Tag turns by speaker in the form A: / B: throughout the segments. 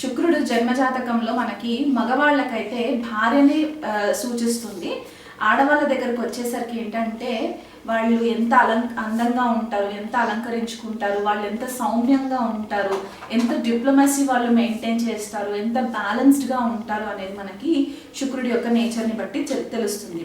A: శుక్రుడు జన్మజాతకంలో మనకి మగవాళ్ళకైతే భార్యని సూచిస్తుంది. ఆడవాళ్ళ దగ్గరకు వచ్చేసరికి ఏంటంటే వాళ్ళు ఎంత అలం అందంగా ఉంటారు ఎంత అలంకరించుకుంటారు వాళ్ళు ఎంత సౌమ్యంగా ఉంటారు ఎంత డిప్లొమసీ వాళ్ళు మెయింటైన్ చేస్తారు ఎంత బ్యాలెన్స్డ్గా ఉంటారు అనేది మనకి శుక్రుడి యొక్క నేచర్ని బట్టి తెలుస్తుంది.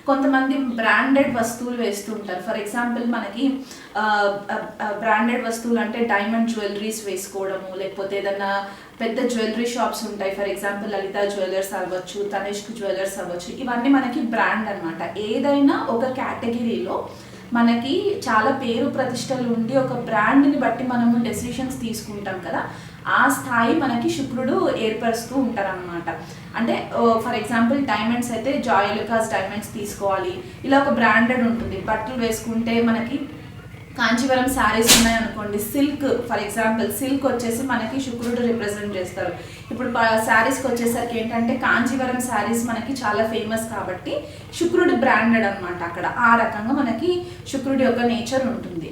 A: కొంతమంది బ్రాండెడ్ వస్తువులు వేస్తుంటారు. ఫర్ ఎగ్జాంపుల్ మనకి బ్రాండెడ్ వస్తువులు అంటే డైమండ్ జ్యువెలరీస్ వేసుకోవడము లేకపోతే ఏదన్నా పెద్ద జ్యువెలరీ షాప్స్ ఉంటాయి. ఫర్ ఎగ్జాంపుల్ లలిత జ్యువెలర్స్ అవ్వచ్చు తనిష్క్ జ్యువెలర్స్ అవ్వచ్చు. ఇవన్నీ మనకి బ్రాండ్ అన్నమాట. ఏదైనా ఒక కేటగిరీలో మనకి చాలా పేరు ప్రతిష్టలు ఉండి ఒక బ్రాండ్ని బట్టి మనము డెసిషన్స్ తీసుకుంటాం కదా. ఆ స్థాయి మనకి శుక్రుడు ఏర్పరుస్తూ ఉంటారనమాట అంటే ఫర్ ఎగ్జాంపుల్ డైమండ్స్ అయితే జాయ్ డైమండ్స్ తీసుకోవాలి. ఇలా ఒక బ్రాండెడ్ ఉంటుంది. బట్టలు వేసుకుంటే మనకి కాంచీవరం శారీస్ ఉన్నాయనుకోండి సిల్క్ ఫర్ ఎగ్జాంపుల్ సిల్క్ వచ్చేసి మనకి శుక్రుడు రిప్రజెంట్ చేస్తారు. ఇప్పుడు శారీస్కి వచ్చేసరికి ఏంటంటే కాంచీవరం శారీస్ మనకి చాలా ఫేమస్ కాబట్టి శుక్రుడు బ్రాండెడ్ అనమాట అక్కడ. ఆ రకంగా మనకి శుక్రుడి యొక్క నేచర్ ఉంటుంది.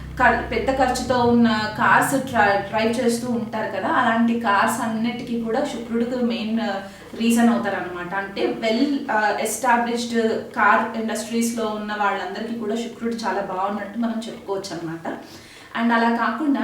A: పెద్ద ఖర్చుతో ఉన్న కార్స్ డ్రైవ్ చేస్తూ ఉంటారు కదా అలాంటి కార్స్ అన్నిటికీ కూడా శుక్రుడికి మెయిన్ రీజన్ అవుతారు అనమాట అంటే వెల్ ఎస్టాబ్లిష్డ్ కార్ ఇండస్ట్రీస్లో ఉన్న వాళ్ళందరికీ కూడా శుక్రుడు చాలా బాగున్నట్టు మనం చెప్పుకోవచ్చు అనమాట అండ్ అలా కాకుండా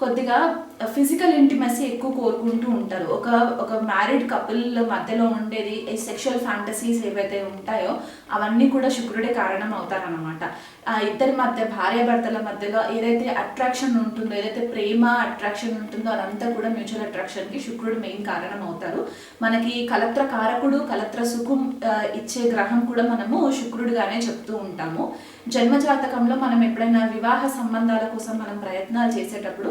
A: కొద్దిగా ఫిజికల్ ఇంటిమసీ ఎక్కువ కోరుకుంటూ ఉంటారు. ఒక ఒక మ్యారీడ్ కపుల్ మధ్యలో ఉండేది ఈ సెక్షువల్ ఫ్యాంటసీస్ ఏవైతే ఉంటాయో అవన్నీ కూడా శుక్రుడే కారణం అవుతారనమాట ఆ ఇద్దరి మధ్య భార్యాభర్తల మధ్యలో ఏదైతే అట్రాక్షన్ ఉంటుందో ఏదైతే ప్రేమ అట్రాక్షన్ ఉంటుందో అదంతా కూడా మ్యూచువల్ అట్రాక్షన్కి శుక్రుడు మెయిన్ కారణం అవుతారు. మనకి కలత్ర కారకుడు కలత్ర సుఖం ఇచ్చే గ్రహం కూడా మనము శుక్రుడుగానే చెప్తూ ఉంటాము. జన్మజాతకంలో మనం ఎప్పుడైనా వివాహ సంబంధాల కోసం మనం ప్రయత్నాలు చేసేటప్పుడు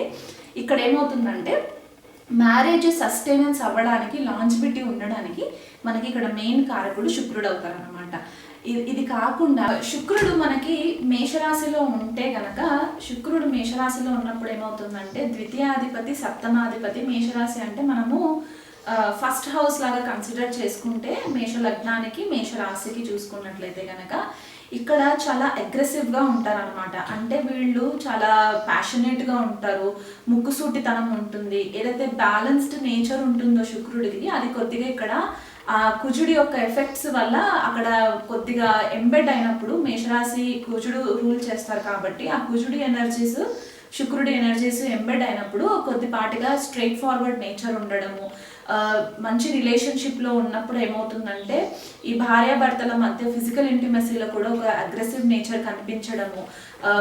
A: ఇక్కడ ఏమవుతుందంటే మ్యారేజ్ సస్టైనెన్స్ అవ్వడానికి లాంజిబిలిటీ ఉండడానికి మనకి ఇక్కడ మెయిన్ కారకుడు శుక్రుడు అవుతారనమాట ఇది కాకుండా శుక్రుడు మనకి మేషరాశిలో ఉంటే గనక శుక్రుడు మేషరాశిలో ఉన్నప్పుడు ఏమవుతుందంటే ద్వితీయాధిపతి సప్తమాధిపతి మేషరాశి అంటే మనము ఫస్ట్ హౌస్ లాగా కన్సిడర్ చేసుకుంటే మేష లగ్నానికి మేష రాశికి చూసుకున్నట్లయితే గనక ఇక్కడ చాలా అగ్రెసివ్గా ఉంటారనమాట అంటే వీళ్ళు చాలా ప్యాషనేట్గా ఉంటారు. ముక్కుసూటితనం ఉంటుంది. ఏదైతే బ్యాలెన్స్డ్ నేచర్ ఉంటుందో శుక్రుడికి అది కొద్దిగా ఇక్కడ ఆ కుజుడి యొక్క ఎఫెక్ట్స్ వల్ల అక్కడ కొద్దిగా ఎంబెడ్ అయినప్పుడు మేషరాశి కుజుడు రూల్ చేస్తారు కాబట్టి ఆ కుజుడి ఎనర్జీస్ శుక్రుడి ఎనర్జీస్ ఎంబెడ్ అయినప్పుడు కొద్దిపాటిగా స్ట్రైట్ ఫార్వర్డ్ నేచర్ ఉండడము మంచి రిలేషన్షిప్లో ఉన్నప్పుడు ఏమవుతుందంటే ఈ భార్యాభర్తల మధ్య ఫిజికల్ ఇంటిమసీలో కూడా ఒక అగ్రెసివ్ నేచర్ కనిపించడము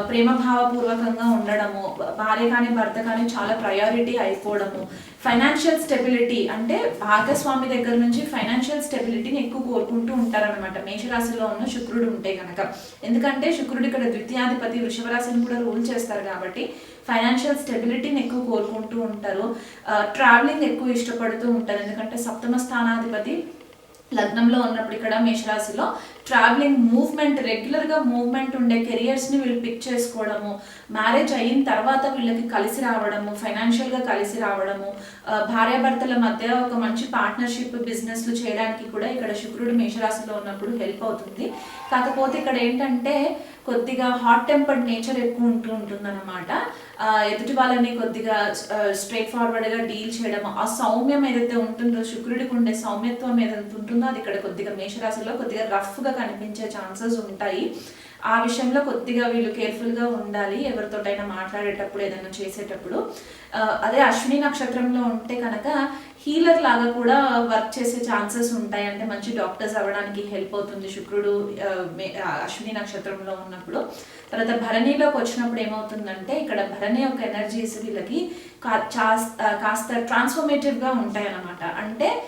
A: ప్రేమభావపూర్వకంగా ఉండడము భార్య కానీ భర్త కానీ చాలా ప్రయారిటీ అయిపోవడము. ఫైనాన్షియల్ స్టెబిలిటీ అంటే భాగస్వామి దగ్గర నుంచి ఫైనాన్షియల్ స్టెబిలిటీని ఎక్కువ కోరుకుంటూ ఉంటారనమాట మేషరాశిలో ఉన్న శుక్రుడు ఉంటే కనుక ఎందుకంటే శుక్రుడు ఇక్కడ ద్వితీయాధిపతి వృషభరాశిని కూడా రూల్ చేస్తారు కాబట్టి ఫైనాన్షియల్ స్టెబిలిటీని ఎక్కువ కోరుకుంటూ ఉంటారు. ట్రావెలింగ్ ఎక్కువ ఇష్టపడుతూ ఉంటారు. ఎందుకంటే సప్తమ స్థానాధిపతి లగ్నంలో ఉన్నప్పుడు ఇక్కడ మేషరాశిలో ట్రావెలింగ్ మూవ్మెంట్ రెగ్యులర్గా మూవ్మెంట్ ఉండే కెరియర్స్ని వీళ్ళు పిక్ చేసుకోవడము మ్యారేజ్ అయిన తర్వాత వీళ్ళకి కలిసి రావడము ఫైనాన్షియల్గా కలిసి రావడము భార్యాభర్తల మధ్య ఒక మంచి పార్ట్నర్షిప్ బిజినెస్లు చేయడానికి కూడా ఇక్కడ శుక్రుడు మేషరాశిలో ఉన్నప్పుడు హెల్ప్ అవుతుంది. కాకపోతే ఇక్కడ ఏంటంటే కొద్దిగా హాట్ టెంపర్డ్ నేచర్ ఎక్కువ ఉంటూ ఉంటుందన్నమాట. ఎదుటి వాళ్ళని కొద్దిగా స్ట్రైట్ ఫార్వర్డ్గా డీల్ చేయడం ఆ సౌమ్యం ఏదైతే ఉంటుందో శుక్రుడికి ఉండే సౌమ్యత్వం ఏదైతే ఉంటుందో అది ఇక్కడ కొద్దిగా మేషరాశిలో కొద్దిగా రఫ్గా కనిపించే ఛాన్సెస్ ఉంటాయి. ఆ విషయంలో కొద్దిగా వీళ్ళు కేర్ఫుల్గా ఉండాలి ఎవరితోటైనా మాట్లాడేటప్పుడు ఏదైనా చేసేటప్పుడు. అదే అశ్విని నక్షత్రంలో ఉంటే కనుక హీలర్ లాగా కూడా వర్క్ చేసే ఛాన్సెస్ ఉంటాయి. అంటే మంచి డాక్టర్స్ అవ్వడానికి హెల్ప్ అవుతుంది. శుక్రుడు అశ్విని నక్షత్రంలో ఉన్నప్పుడు. తర్వాత భరణిలోకి వచ్చినప్పుడు ఏమవుతుందంటే ఇక్కడ భరణి యొక్క ఎనర్జీస్ వీళ్ళకి కా- కాస్త ట్రాన్స్ఫర్మేటివ్గా ఉంటాయి అన్నమాట అంటే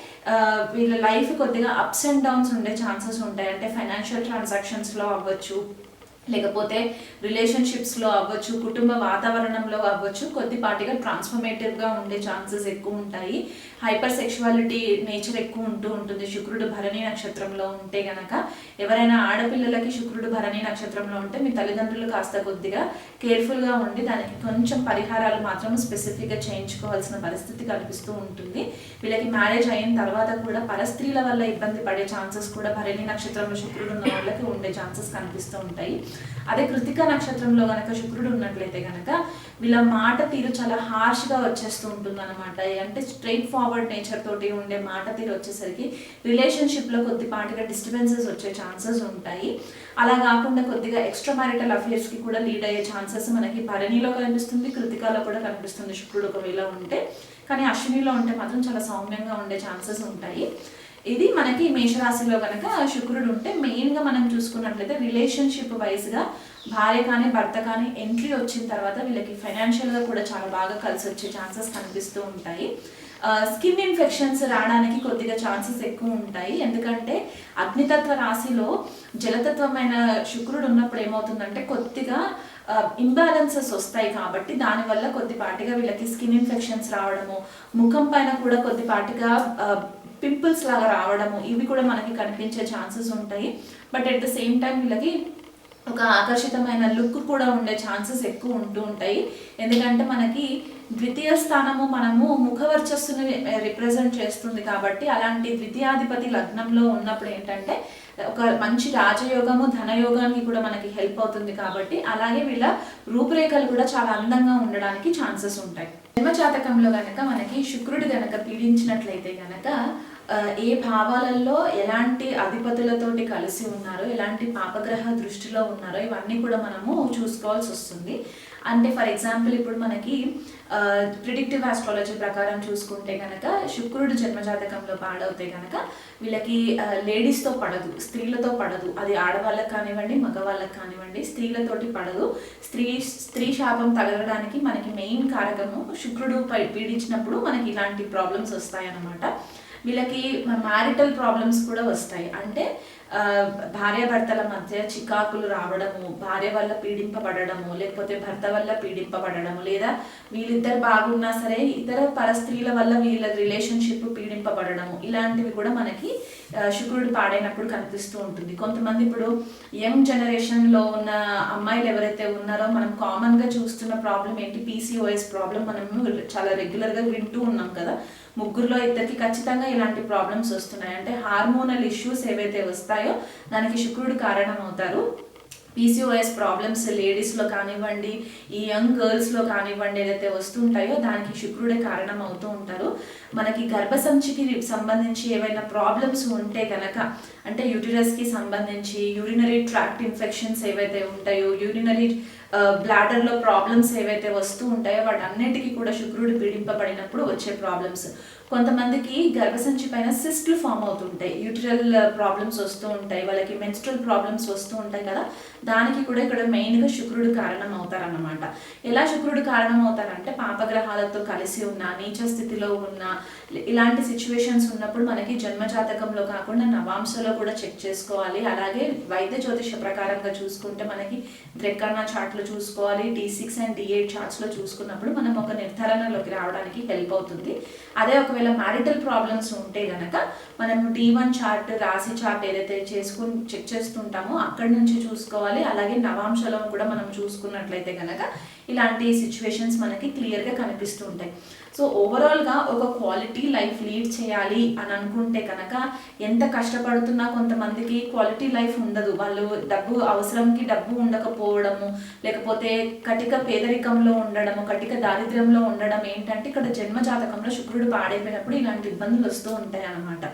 A: వీళ్ళ లైఫ్ కొద్దిగా అప్స్ అండ్ డౌన్స్ ఉండే ఛాన్సెస్ ఉంటాయి. అంటే ఫైనాన్షియల్ ట్రాన్సాక్షన్స్లో అవ్వచ్చు లేకపోతే రిలేషన్షిప్స్లో అవ్వచ్చు కుటుంబ వాతావరణంలో అవ్వచ్చు కొద్దిపాటిగా ట్రాన్స్ఫర్మేటివ్గా ఉండే ఛాన్సెస్ ఎక్కువ ఉంటాయి. హైపర్ సెక్షువాలిటీ నేచర్ ఎక్కువ ఉంటూ ఉంటుంది. శుక్రుడు భరణి నక్షత్రంలో ఉంటే గనక ఎవరైనా ఆడపిల్లలకి శుక్రుడు భరణి నక్షత్రంలో ఉంటే మీ తల్లిదండ్రులు కాస్త కొద్దిగా కేర్ఫుల్గా ఉండి దానికి కొంచెం పరిహారాలు మాత్రం స్పెసిఫిక్గా చేయించుకోవాల్సిన పరిస్థితి కనిపిస్తూ ఉంటుంది. వీళ్ళకి మ్యారేజ్ అయిన తర్వాత కూడా పరస్త్రీల వల్ల ఇబ్బంది పడే ఛాన్సెస్ కూడా భరణి నక్షత్రంలో శుక్రుడు ఉన్న వాళ్ళకి ఉండే ఛాన్సెస్ కనిపిస్తూ ఉంటాయి. అదే కృతిక నక్షత్రంలో గనక శుక్రుడు ఉన్నట్లయితే గనక వీళ్ళ మాట తీరు చాలా హార్ష్గా వచ్చేస్తూ ఉంటుంది అనమాట అంటే స్ట్రైట్ ఫార్వర్డ్ నేచర్ తోటి ఉండే మాట తీరు వచ్చేసరికి రిలేషన్షిప్లో కొద్దిపాటిగా డిస్టర్బెన్సెస్ వచ్చే ఛాన్సెస్ ఉంటాయి. అలా కాకుండా కొద్దిగా ఎక్స్ట్రా మ్యారిటల్ అఫేర్స్కి కూడా లీడ్ అయ్యే ఛాన్సెస్ మనకి భరణిలో కనిపిస్తుంది కృతికాలో కూడా కనిపిస్తుంది శుక్రుడు ఒకవేళ ఉంటే. కానీ అశ్వినిలో ఉంటే మాత్రం చాలా సౌమ్యంగా ఉండే ఛాన్సెస్ ఉంటాయి. ఇది మనకి మేషరాశిలో కనుక శుక్రుడు ఉంటే మెయిన్గా మనం చూసుకున్నట్లయితే రిలేషన్షిప్ వైజ్గా భార్య కానీ భర్త కానీ ఎంట్రీ వచ్చిన తర్వాత వీళ్ళకి ఫైనాన్షియల్గా కూడా చాలా బాగా కలిసి వచ్చే ఛాన్సెస్ కనిపిస్తూ ఉంటాయి. స్కిన్ ఇన్ఫెక్షన్స్ రావడానికి కొద్దిగా ఛాన్సెస్ ఎక్కువ ఉంటాయి. ఎందుకంటే అగ్నితత్వ రాశిలో జలతత్వమైన శుక్రుడు ఉన్నప్పుడు ఏమవుతుందంటే కొద్దిగా ఇంబ్యాలెన్సెస్ వస్తాయి కాబట్టి దానివల్ల కొద్దిపాటిగా వీళ్ళకి స్కిన్ ఇన్ఫెక్షన్స్ రావడము ముఖం పైన కూడా కొద్దిపాటిగా పింపుల్స్ లాగా రావడము ఇవి కూడా మనకి కనిపించే ఛాన్సెస్ ఉంటాయి. But at the same time వీళ్ళకి ఒక ఆకర్షితమైన లుక్ కూడా ఉండే ఛాన్సెస్ ఎక్కువ ఉంటూ ఉంటాయి. ఎందుకంటే మనకి ద్వితీయ స్థానము మనము ముఖవర్చస్సును రిప్రజెంట్ చేస్తుంది కాబట్టి అలాంటి ద్వితీయాధిపతి లగ్నంలో ఉన్నప్పుడు ఏంటంటే ఒక మంచి రాజయోగము ధనయోగానికి కూడా మనకి హెల్ప్ అవుతుంది కాబట్టి అలాగే వీళ్ళ రూపురేఖలు కూడా చాలా అందంగా ఉండడానికి ఛాన్సెస్ ఉంటాయి. జన్మజాతకంలో గనక మనకి శుక్రుడు గనక పీడించినట్లయితే గనక ఏ భావాలలో ఎలాంటి అధిపతులతోటి కలిసి ఉన్నారో ఎలాంటి పాపగ్రహ దృష్టిలో ఉన్నారో ఇవన్నీ కూడా మనము చూసుకోవాల్సి వస్తుంది. అంటే ఫర్ ఎగ్జాంపుల్ ఇప్పుడు మనకి ప్రిడిక్టివ్ ఆస్ట్రాలజీ ప్రకారం చూసుకుంటే కనుక శుక్రుడు జన్మజాతకంలో పాడవుతే కనుక వీళ్ళకి లేడీస్తో పడదు స్త్రీలతో పడదు. అది ఆడవాళ్ళకి కానివ్వండి మగవాళ్ళకి కానివ్వండి స్త్రీలతోటి పడదు. స్త్రీ స్త్రీ శాపం తగలడానికి మనకి మెయిన్ కారకము శుక్రుడు పీడించినప్పుడు మనకి ఇలాంటి ప్రాబ్లమ్స్ వస్తాయన్నమాట. వీళ్ళకి మ్యారిటల్ ప్రాబ్లమ్స్ కూడా వస్తాయి. అంటే భార్యాభర్తల మధ్య చికాకులు రావడము భార్య వల్ల పీడింపబడము లేకపోతే భర్త వల్ల పీడింపబడము లేదా వీళ్ళిద్దరు బాగున్నా సరే ఇతర పరస్త్రీల వల్ల వీళ్ళ రిలేషన్షిప్ పీడింపబడము ఇలాంటివి కూడా మనకి శుక్రుడు పాడైనప్పుడు కనిపిస్తూ ఉంటుంది. కొంతమంది ఇప్పుడు యంగ్ జనరేషన్లో ఉన్న అమ్మాయిలు ఎవరైతే ఉన్నారో మనం కామన్గా చూస్తున్న ప్రాబ్లం ఏంటి? పీసీఓఎస్ ప్రాబ్లం మనం చాలా రెగ్యులర్గా వింటూ ఉన్నాం కదా. ముగ్గురులో ఇద్దరికి ఖచ్చితంగా ఇలాంటి ప్రాబ్లమ్స్ వస్తున్నాయి. అంటే హార్మోనల్ ఇష్యూస్ ఏవైతే వస్తాయో దానికి శుక్రుడు కారణం అవుతారు పీసీఓఎస్ ప్రాబ్లమ్స్ లేడీస్లో కానివ్వండి ఈ యంగ్ గర్ల్స్లో కానివ్వండి ఏదైతే వస్తుంటాయో దానికి శుక్రుడే కారణం అవుతూ ఉంటారు. మనకి గర్భసంచికి సంబంధించి ఏవైనా ప్రాబ్లమ్స్ ఉంటే కనుక అంటే యూటిరస్కి సంబంధించి యూరినరీ ట్రాక్ట్ ఇన్ఫెక్షన్స్ ఏవైతే ఉంటాయో యూరినరీ బ్లాడర్లో ప్రాబ్లమ్స్ ఏవైతే వస్తూ ఉంటాయో వాటన్నిటికీ కూడా శుక్రుడు పీడింపబడినప్పుడు వచ్చే ప్రాబ్లమ్స్ కొంతమందికి గర్భసంచి పైన సిస్ట్లు ఫామ్ అవుతుంటాయి. యూటిరల్ ప్రాబ్లమ్స్ uh, వస్తూ ఉంటాయి. వాళ్ళకి మెన్స్ట్రల్ ప్రాబ్లమ్స్ వస్తూ ఉంటాయి కదా. దానికి కూడా ఇక్కడ మెయిన్గా శుక్రుడు కారణం అవుతారన్నమాట. ఎలా శుక్రుడు కారణం అవుతారంటే పాపగ్రహాలతో కలిసి ఉన్న నీచ స్థితిలో ఉన్న ఇలాంటి సిచ్యువేషన్స్ ఉన్నప్పుడు మనకి జన్మజాతకంలో కాకుండా నవాంశలో కూడా చెక్ చేసుకోవాలి. అలాగే వైద్య జ్యోతిష ప్రకారంగా చూసుకుంటే మనకి ద్రెక్కన్న చార్ట్లో చూసుకోవాలి. D six and D eight చార్ట్స్లో చూసుకున్నప్పుడు మనం ఒక నిర్ధారణలోకి రావడానికి హెల్ప్ అవుతుంది. అదే ఒకవేళ మ్యారిటల్ ప్రాబ్లమ్స్ ఉంటే గనక మనం డి వన్ చార్ట్ రాశి చార్ట్ ఏదైతే చేసుకుని చెక్ చేస్తుంటామో అక్కడి నుంచి చూసుకోవాలి. అలాగే నవాంశలో కూడా మనం చూసుకున్నట్లయితే గనక ఇలాంటి సిచ్యువేషన్స్ మనకి క్లియర్గా కనిపిస్తూ ఉంటాయి సో ఓవరాల్గా ఒక క్వాలిటీ లైఫ్ లీడ్ చేయాలి అని అనుకుంటే కనుక ఎంత కష్టపడుతున్నా కొంతమందికి క్వాలిటీ లైఫ్ ఉండదు. వాళ్ళు డబ్బు అవసరంకి డబ్బు ఉండకపోవడము లేకపోతే కటిక పేదరికంలో ఉండడము కటిక దారిద్ర్యంలో ఉండడం ఏంటంటే ఇక్కడ జన్మ జాతకంలో శుక్రుడు పాడైపోయినప్పుడు ఇలాంటి ఇబ్బందులు వస్తూ ఉంటాయి అన్నమాట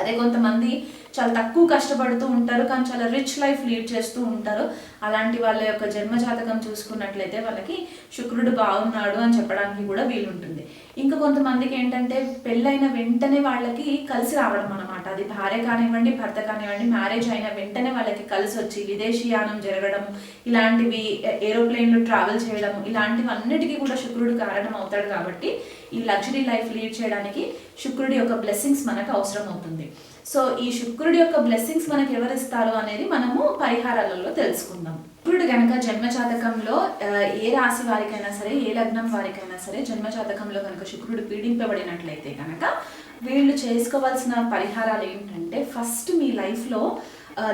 A: అదే కొంతమంది చాలా తక్కువ కష్టపడుతూ ఉంటారు కానీ చాలా రిచ్ లైఫ్ లీడ్ చేస్తూ ఉంటారు. అలాంటి వాళ్ళ యొక్క జన్మ జాతకం చూసుకున్నట్లయితే వాళ్ళకి శుక్రుడు బాగున్నాడు అని చెప్పడానికి కూడా వీలుంటుంది. ఇంకా కొంతమందికి ఏంటంటే పెళ్ళైన వెంటనే వాళ్ళకి కలిసి రావడం అనమాట అది భార్య కానివ్వండి భర్త కానివ్వండి మ్యారేజ్ అయిన వెంటనే వాళ్ళకి కలిసి వచ్చి విదేశీయానం జరగడం ఇలాంటివి ఏరోప్లేన్లు ట్రావెల్ చేయడం ఇలాంటివన్నిటికీ కూడా శుక్రుడు కారణం అవుతాడు కాబట్టి ఈ లగ్జరీ లైఫ్ లీడ్ చేయడానికి శుక్రుడి యొక్క బ్లెస్సింగ్స్ మనకు అవసరం అవుతుంది. సో ఈ శుక్రుడి యొక్క బ్లెస్సింగ్స్ మనకి ఎవరు ఇస్తారు అనేది మనము పరిహారాలలో తెలుసుకుందాం. శుక్రుడు కనుక జన్మజాతకంలో ఏ రాశి వారికైనా సరే ఏ లగ్నం వారికైనా సరే జన్మజాతకంలో కనుక శుక్రుడు పీడింపబడినట్లయితే కనుక వీళ్ళు చేసుకోవాల్సిన పరిహారాలు ఏంటంటే ఫస్ట్ మీ లైఫ్లో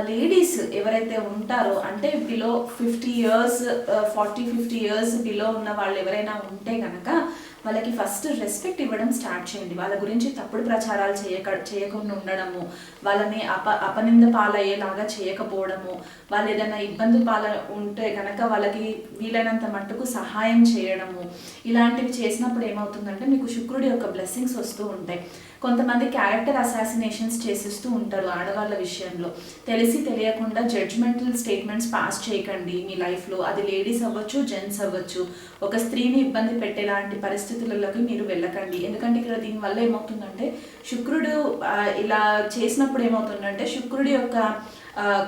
A: లేడీస్ ఎవరైతే ఉంటారో అంటే below fifty years forty fifty years below ఉన్న వాళ్ళు ఎవరైనా ఉంటే కనుక వాళ్ళకి ఫస్ట్ రెస్పెక్ట్ ఇవ్వడం స్టార్ట్ చేయండి. వాళ్ళ గురించి తప్పుడు ప్రచారాలు చేయక చేయకుండా ఉండడము వాళ్ళని అప అపనింద పాలయ్యేలాగా చేయకపోవడము వాళ్ళు ఏదైనా ఇబ్బంది పాల ఉంటే కనుక వాళ్ళకి వీలైనంత మట్టుకు సహాయం చేయడము ఇలాంటివి చేసినప్పుడు ఏమవుతుందంటే మీకు శుక్రుడి యొక్క బ్లెస్సింగ్స్ వస్తూ ఉంటాయి. కొంతమంది క్యారెక్టర్ అసాసినేషన్స్ చేసేస్తూ ఉంటారు ఆడవాళ్ళ విషయంలో. తెలిసి తెలియకుండా జడ్జ్మెంటల్ స్టేట్మెంట్స్ పాస్ చేయకండి మీ లైఫ్లో. అది లేడీస్ అవ్వచ్చు జెంట్స్ అవ్వచ్చు. ఒక స్త్రీని ఇబ్బంది పెట్టేలాంటి పరిస్థితులలోకి మీరు వెళ్ళకండి. ఎందుకంటే ఇక్కడ దీనివల్ల ఏమవుతుందంటే శుక్రుడు ఇలా చేసినప్పుడు ఏమవుతుందంటే శుక్రుడి యొక్క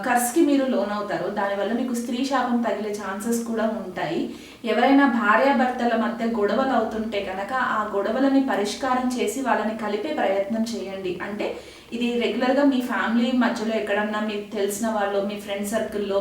A: కర్స్కి మీరు లోన్ అవుతారు దానివల్ల మీకు స్త్రీ శాపం తగిలే ఛాన్సెస్ కూడా ఉంటాయి. ఎవరైనా భార్యాభర్తల మధ్య గొడవలు అవుతుంటే కనుక ఆ గొడవలని పరిష్కారం చేసి వాళ్ళని కలిపే ప్రయత్నం చేయండి. అంటే ఇది రెగ్యులర్గా మీ ఫ్యామిలీ మధ్యలో ఎక్కడన్నా మీకు తెలిసిన వాళ్ళు మీ ఫ్రెండ్ సర్కిల్లో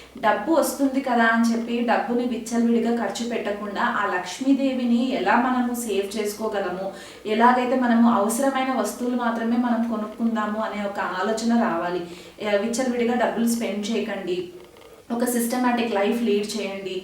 A: డబ్బు వస్తుంది కదా అని చెప్పి డబ్బుని విచ్చలవిడిగా ఖర్చు పెట్టకుండా ఆ లక్ష్మీదేవిని ఎలా మనము సేవ్ చేసుకోగలము? ఎలాగైతే మనము అవసరమైన వస్తువులు మాత్రమే మనం కొనుక్కుందాము అనే ఒక ఆలోచన రావాలి. విచ్చలవిడిగా డబ్బులు స్పెండ్ చేయకండి. ఒక సిస్టమాటిక్ లైఫ్ లీడ్ చేయండి.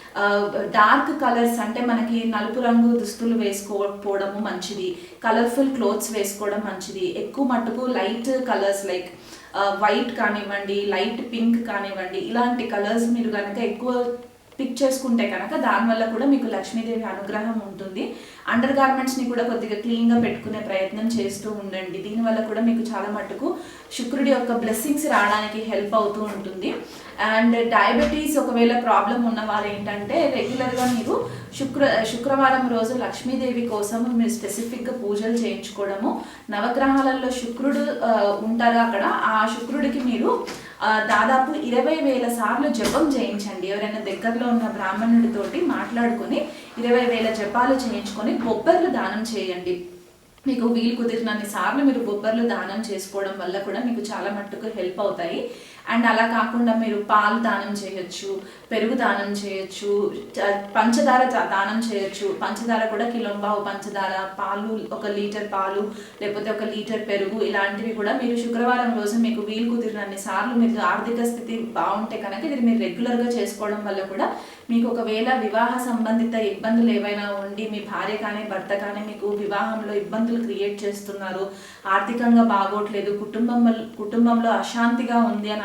A: డార్క్ కలర్స్ అంటే మనకి నలుపు రంగు దుస్తులు వేసుకోకపోవడము మంచిది. కలర్ఫుల్ క్లోత్స్ వేసుకోవడం మంచిది. ఎక్కువ మట్టుకు లైట్ కలర్స్ లైక్ వైట్ కానివ్వండి లైట్ పింక్ కానివ్వండి ఇలాంటి కలర్స్ మీరు కనుక ఎక్కువ పిక్ చేసుకుంటే కనుక దానివల్ల కూడా మీకు లక్ష్మీదేవి అనుగ్రహం ఉంటుంది. అండర్ గార్మెంట్స్ని కూడా కొద్దిగా క్లీన్గా పెట్టుకునే ప్రయత్నం చేస్తూ ఉండండి. దీనివల్ల కూడా మీకు చాలా మటుకు శుక్రుడి యొక్క బ్లెస్సింగ్స్ రావడానికి హెల్ప్ అవుతూ ఉంటుంది. అండ్ డయాబెటీస్ ఒకవేళ ప్రాబ్లం ఉన్న వాళ్ళు ఏంటంటే రెగ్యులర్గా మీరు శుక్ర శుక్రవారం రోజు లక్ష్మీదేవి కోసం మీరు స్పెసిఫిక్గా పూజలు చేయించుకోవడము. నవగ్రహాలలో శుక్రుడు ఉంటారు అక్కడ. ఆ శుక్రుడికి మీరు దాదాపు ఇరవై వేల సార్లు జపం చేయించండి. ఎవరైనా దగ్గరలో ఉన్న బ్రాహ్మణుడితోటి మాట్లాడుకొని ఇరవై వేల జపాలు చేయించుకొని బొబ్బర్లు దానం చేయండి. మీకు వీలు కుదిరినన్ని సార్లు మీరు బొబ్బర్లు దానం చేసుకోవడం వల్ల కూడా మీకు చాలా మట్టుకు హెల్ప్ అవుతాయి. అండ్ అలా కాకుండా మీరు పాలు దానం చేయొచ్చు పెరుగు దానం చేయొచ్చు పంచదార దానం చేయొచ్చు. పంచదార కూడా కిలోంబావు పంచదార పాలు ఒక లీటర్ పాలు లేకపోతే ఒక లీటర్ పెరుగు ఇలాంటివి కూడా మీరు శుక్రవారం రోజు మీకు వీలు కుదిరినన్ని సార్లు మీరు ఆర్థిక స్థితి బాగుంటే కనుక ఇది మీరు రెగ్యులర్గా చేసుకోవడం వల్ల కూడా మీకు ఒకవేళ వివాహ సంబంధిత ఇబ్బందులు ఏవైనా ఉండి మీ భార్య కానీ భర్త కానీ మీకు వివాహంలో ఇబ్బందులు క్రియేట్ చేస్తున్నారు ఆర్థికంగా బాగోట్లేదు కుటుంబం కుటుంబంలో అశాంతిగా ఉంది అని